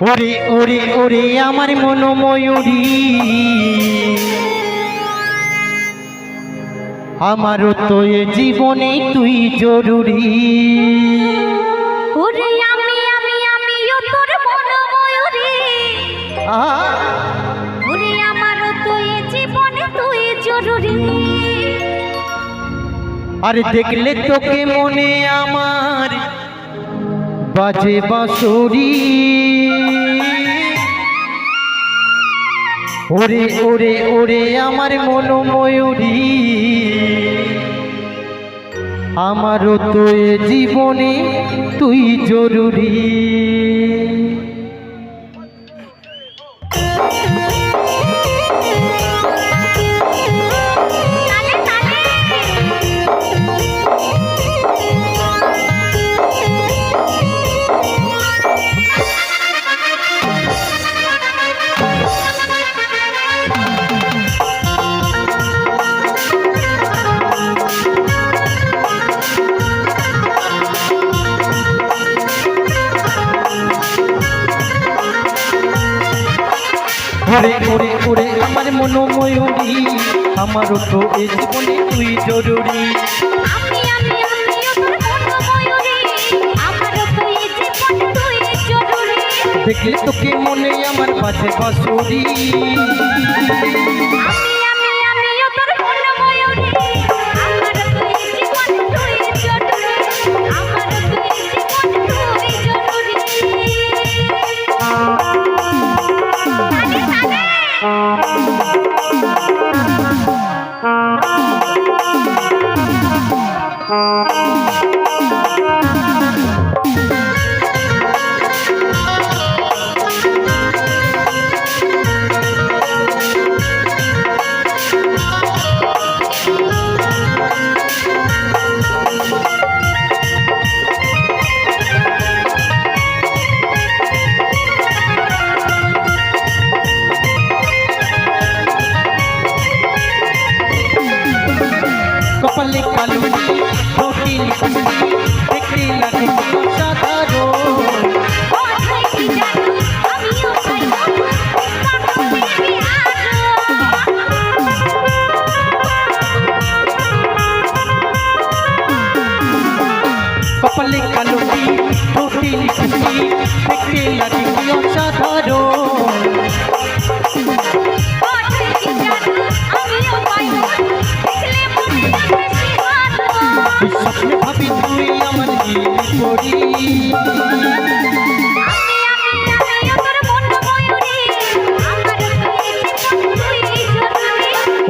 ওরে ওরে ওরে আমার মন ময়ূরী আমারও তো এ জীবনে তুই জরুরি। ওরে আমি আমি আমিও তোর মন ময়ূরী ওরে আমারও তো এ জীবনে তুই জরুরি। আরে দেখলে তোকে মনে আমার বাজে বাসুরি ওরে ওরে ওরে আমার মন ময়ূরী আমারও তো জীবনে তুই জরুরি। ওরে ঘুরে ঘুরে আমার মনোময়ী আমার তো এ জীবনে তুই জরুরি। দেখলে তোকে মনে আমার পাশে বাঁশরি। কপালে কালো লিখি দেখতে লাগে সাধারণ। কপালে কালো লিখি দেখতে লাগে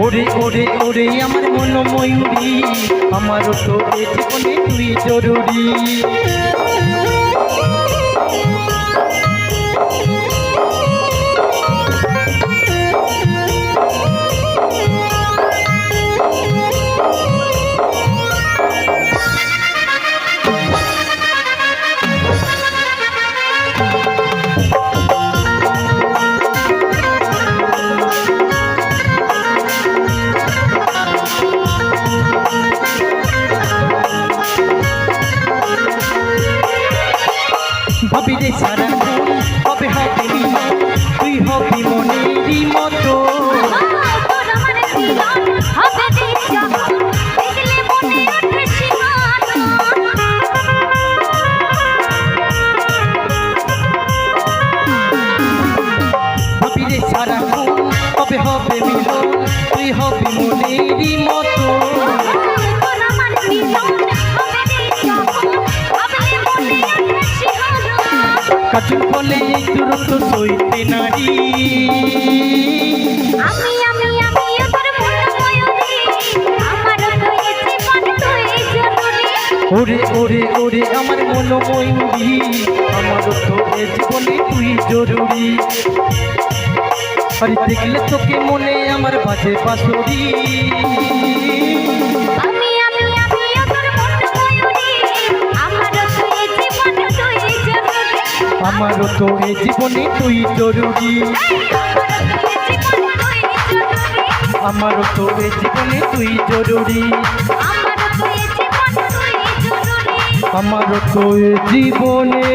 ওরে ওরে ওরে আমার মন ময়ূরী আমারও তো জীবনে তুই জরুরি। মনেরই মতো। আমার মিলন হবে মিলন? তুই হবি মনেরই মনে কাজু বলে দূরত্ব সইতে নারী ওরে ওরে ওরে, আমার মন ময়ূরী আমারও তো এ জীবনে তুই জরুরি। আরে দেখলে তোকে মনে আমার বাজে বাঁশরি। আমারও তো, এ জীবনে তুই জরুরি। আমারও তো এ জীবন তুই জরুরি। আমারও তো এ জীবনে